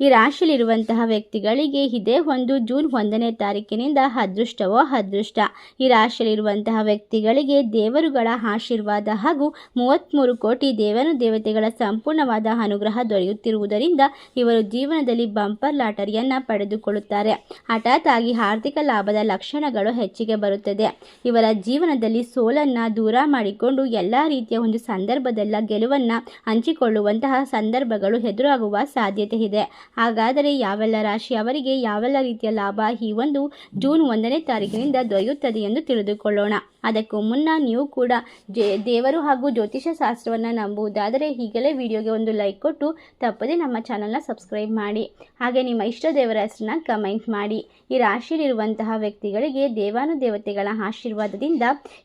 ಈ ರಾಶಿಯಲ್ಲಿರುವಂತಹ ವ್ಯಕ್ತಿಗಳಿಗೆ ಇದೇ ಒಂದು ಜೂನ್ ಒಂದನೇ ತಾರೀಕಿನಿಂದ ಅದೃಷ್ಟವೋ ಅದೃಷ್ಟ. ಈ ರಾಶಿಯಲ್ಲಿರುವಂತಹ ವ್ಯಕ್ತಿಗಳಿಗೆ ದೇವರುಗಳ ಆಶೀರ್ವಾದ ಹಾಗೂ ಮೂವತ್ತ್ಮೂರು ಕೋಟಿ ದೇವನು ದೇವತೆಗಳ ಸಂಪೂರ್ಣವಾದ ಅನುಗ್ರಹ ದೊರೆಯುತ್ತಿರುವುದರಿಂದ ಇವರು ಜೀವನದಲ್ಲಿ ಬಂಪರ್ ಲಾಟರಿಯನ್ನು ಪಡೆದುಕೊಳ್ಳುತ್ತಾರೆ. ಹಠಾತ್ ಆಗಿ ಆರ್ಥಿಕ ಲಾಭದ ಲಕ್ಷಣಗಳು ಹೆಚ್ಚಿಗೆ ಬರುತ್ತದೆ. ಇವರ ಜೀವನದಲ್ಲಿ ಸೋಲನ್ನು ದೂರ ಮಾಡಿಕೊಂಡು ಎಲ್ಲ ರೀತಿಯ ಒಂದು ಸಂದರ್ಭದಲ್ಲ ಗೆಲುವನ್ನು ಹಂಚಿಕೊಳ್ಳುವಂತಹ ಸಂದರ್ಭಗಳು ಎದುರಾಗುವ ಸಾಧ್ಯತೆ ಇದೆ. ಹಾಗಾದರೆ ಯಾವೆಲ್ಲ ರಾಶಿ ಅವರಿಗೆ ಯಾವೆಲ್ಲ ರೀತಿಯ ಲಾಭ ಈ ಒಂದು ಜೂನ್ ಒಂದನೇ ತಾರೀಕಿನಿಂದ ದೊರೆಯುತ್ತದೆ ಎಂದು ತಿಳಿದುಕೊಳ್ಳೋಣ. ಅದಕ್ಕೂ ಮುನ್ನ ನೀವು ಕೂಡ ದೇವರು ಹಾಗೂ ಜ್ಯೋತಿಷ ಶಾಸ್ತ್ರವನ್ನು ನಂಬುವುದಾದರೆ ಈಗಲೇ ವಿಡಿಯೋಗೆ ಒಂದು ಲೈಕ್ ಕೊಟ್ಟು ತಪ್ಪದೆ ನಮ್ಮ ಚಾನಲ್ನ ಸಬ್ಸ್ಕ್ರೈಬ್ ಮಾಡಿ. ಹಾಗೆ ನಿಮ್ಮ ಇಷ್ಟ ದೇವರ ಹೆಸರನ್ನ ಕಮೆಂಟ್ ಮಾಡಿ. ಈ ರಾಶಿಯಲ್ಲಿರುವಂತಹ ವ್ಯಕ್ತಿಗಳಿಗೆ ದೇವಾನುದೇವತೆಗಳ ಆಶೀರ್ವಾದದಿಂದ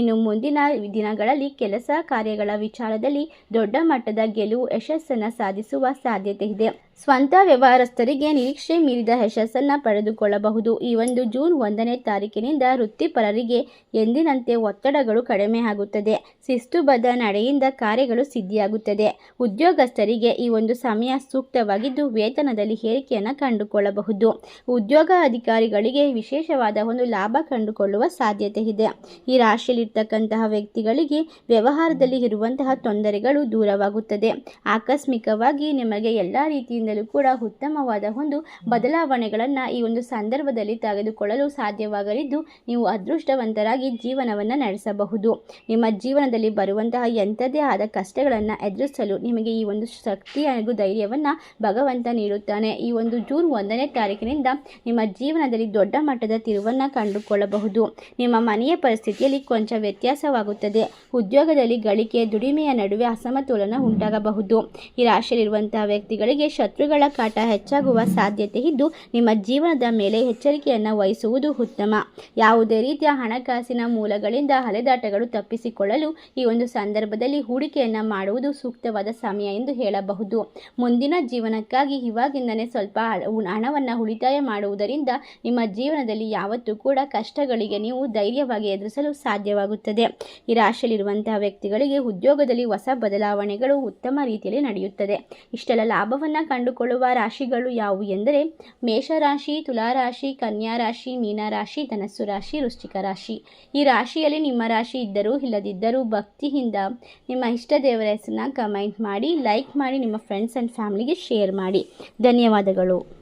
ಇನ್ನು ಮುಂದಿನ ದಿನಗಳಲ್ಲಿ ಕೆಲಸ ಕಾರ್ಯಗಳ ವಿಚಾರದಲ್ಲಿ ದೊಡ್ಡ ಮಟ್ಟದ ಗೆಲುವು ಯಶಸ್ಸನ್ನು ಸಾಧಿಸುವ ಸಾಧ್ಯತೆ ಇದೆ. ಸ್ವಂತ ವ್ಯವಹಾರಸ್ಥರಿಗೆ ನಿರೀಕ್ಷೆ ಮೀರಿದ ಯಶಸ್ಸನ್ನು ಪಡೆದುಕೊಳ್ಳಬಹುದು. ಈ ಒಂದು ಜೂನ್ ಒಂದನೇ ತಾರೀಕಿನಿಂದ ವೃತ್ತಿಪರರಿಗೆ ಎಂದಿನಂತೆ ಒತ್ತಡಗಳು ಕಡಿಮೆ ಆಗುತ್ತದೆ. ಶಿಸ್ತುಬದ್ಧ ನಡೆಯಿಂದ ಕಾರ್ಯಗಳು ಸಿದ್ಧಿಯಾಗುತ್ತದೆ. ಉದ್ಯೋಗಸ್ಥರಿಗೆ ಈ ಒಂದು ಸಮಯ ಸೂಕ್ತವಾಗಿದ್ದು ವೇತನದಲ್ಲಿ ಏರಿಕೆಯನ್ನು ಕಂಡುಕೊಳ್ಳಬಹುದು. ಉದ್ಯೋಗ ಅಧಿಕಾರಿಗಳಿಗೆ ವಿಶೇಷವಾದ ಒಂದು ಲಾಭ ಕಂಡುಕೊಳ್ಳುವ ಸಾಧ್ಯತೆ ಇದೆ. ಈ ರಾಶಿಯಲ್ಲಿರ್ತಕ್ಕಂತಹ ವ್ಯಕ್ತಿಗಳಿಗೆ ವ್ಯವಹಾರದಲ್ಲಿ ಇರುವಂತಹ ತೊಂದರೆಗಳು ದೂರವಾಗುತ್ತದೆ. ಆಕಸ್ಮಿಕವಾಗಿ ನಿಮಗೆ ಎಲ್ಲ ರೀತಿಯಿಂದಲೂ ಕೂಡ ಉತ್ತಮವಾದ ಒಂದು ಬದಲಾವಣೆಗಳನ್ನು ಈ ಒಂದು ಸಂದರ್ಭದಲ್ಲಿ ತೆಗೆದುಕೊಳ್ಳಲು ಸಾಧ್ಯವಾಗಲಿದ್ದು ನೀವು ಅದೃಷ್ಟವಂತರಾಗಿ ಜೀವನವನ್ನು ನಡೆಸಬಹುದು. ನಿಮ್ಮ ಜೀವನದಲ್ಲಿ ಬರುವಂತಹ ಎಂಥದೇ ಆದ ಕಷ್ಟಗಳನ್ನು ಎದುರಿಸಲು ನಿಮಗೆ ಈ ಒಂದು ಶಕ್ತಿ ಹಾಗೂ ಧೈರ್ಯವನ್ನು ಭಗವಂತ ನೀಡುತ್ತಾನೆ. ಈ ಒಂದು ಜೂನ್ ಒಂದನೇ ತಾರೀಕಿನಿಂದ ನಿಮ್ಮ ಜೀವನದಲ್ಲಿ ದೊಡ್ಡ ಮಟ್ಟದ ತಿರುವನ್ನು ಕಂಡುಕೊಳ್ಳಬಹುದು. ನಿಮ್ಮ ಮನೆಯ ಪರಿಸ್ಥಿತಿಯಲ್ಲಿ ಕೊಂಚ ವ್ಯತ್ಯಾಸವಾಗುತ್ತದೆ. ಉದ್ಯೋಗದಲ್ಲಿ ಗಳಿಕೆ ದುಡಿಮೆಯ ನಡುವೆ ಅಸಮತೋಲನ ಉಂಟಾಗಬಹುದು. ಈ ರಾಶಿಯಲ್ಲಿರುವಂತಹ ವ್ಯಕ್ತಿಗಳಿಗೆ ಶತ್ರುಗಳ ಕಾಟ ಹೆಚ್ಚಾಗುವ ಸಾಧ್ಯತೆ ಇದ್ದು, ನಿಮ್ಮ ಜೀವನದ ಮೇಲೆ ಎಚ್ಚರಿಕೆಯನ್ನು ವಹಿಸುವುದು ಉತ್ತಮ. ಯಾವುದೇ ರೀತಿಯ ಹಣಕಾಸಿನ ಮೂಲಗಳಿಂದ ಅಲೆದಾಟಗಳು ತಪ್ಪಿಸಿಕೊಳ್ಳಲು ಈ ಒಂದು ಸಂದರ್ಭದಲ್ಲಿ ಹೂಡಿಕೆಯನ್ನು ಮಾಡುವುದು ಸೂಕ್ತವಾದ ಸಮಯ ಎಂದು ಹೇಳಬಹುದು. ಮುಂದಿನ ಜೀವನಕ್ಕಾಗಿ ಇವಾಗಿಂದನೇ ಸ್ವಲ್ಪ ಹಣವನ್ನು ಉಳಿತಾಯ ಮಾಡುವುದರಿಂದ ನಿಮ್ಮ ಜೀವನದಲ್ಲಿ ಯಾವತ್ತೂ ಕೂಡ ಕಷ್ಟಗಳಿಗೆ ನೀವು ಧೈರ್ಯವಾಗಿ ಎದುರಿಸಲು ಸಾಧ್ಯವಾಗುತ್ತದೆ. ಈ ರಾಶಿಯಲ್ಲಿರುವಂತಹ ವ್ಯಕ್ತಿಗಳಿಗೆ ಉದ್ಯೋಗದಲ್ಲಿ ಹೊಸ ಬದಲಾವಣೆಗಳು ಉತ್ತಮ ರೀತಿಯಲ್ಲಿ ನಡೆಯುತ್ತದೆ. ಇಷ್ಟೆಲ್ಲ ಲಾಭವನ್ನು ಕಂಡುಕೊಳ್ಳುವ ರಾಶಿಗಳು ಯಾವುವು ಎಂದರೆ ಮೇಷರಾಶಿ, ತುಲಾರಾಶಿ ಕನ್ಯಾ ರಾಶಿ ಮೀನರಾಶಿ, ಧನಸ್ಸು ರಾಶಿ, ವೃಶ್ಚಿಕ ರಾಶಿ. ಈ ರಾಶಿಯಲ್ಲಿ ನಿಮ್ಮ ರಾಶಿ ಇದ್ದರೂ ಇಲ್ಲದಿದ್ದರೂ ಭಕ್ತಿಯಿಂದ ನಿಮ್ಮ ಇಷ್ಟ ದೇವರ ಹೆಸರನ್ನ ಕಮೆಂಟ್ ಮಾಡಿ ಲೈಕ್ ಮಾಡಿ, ನಿಮ್ಮ ಫ್ರೆಂಡ್ಸ್ ಆ್ಯಂಡ್ ಫ್ಯಾಮಿಲಿಗೆ ಶೇರ್ ಮಾಡಿ. ಧನ್ಯವಾದಗಳು.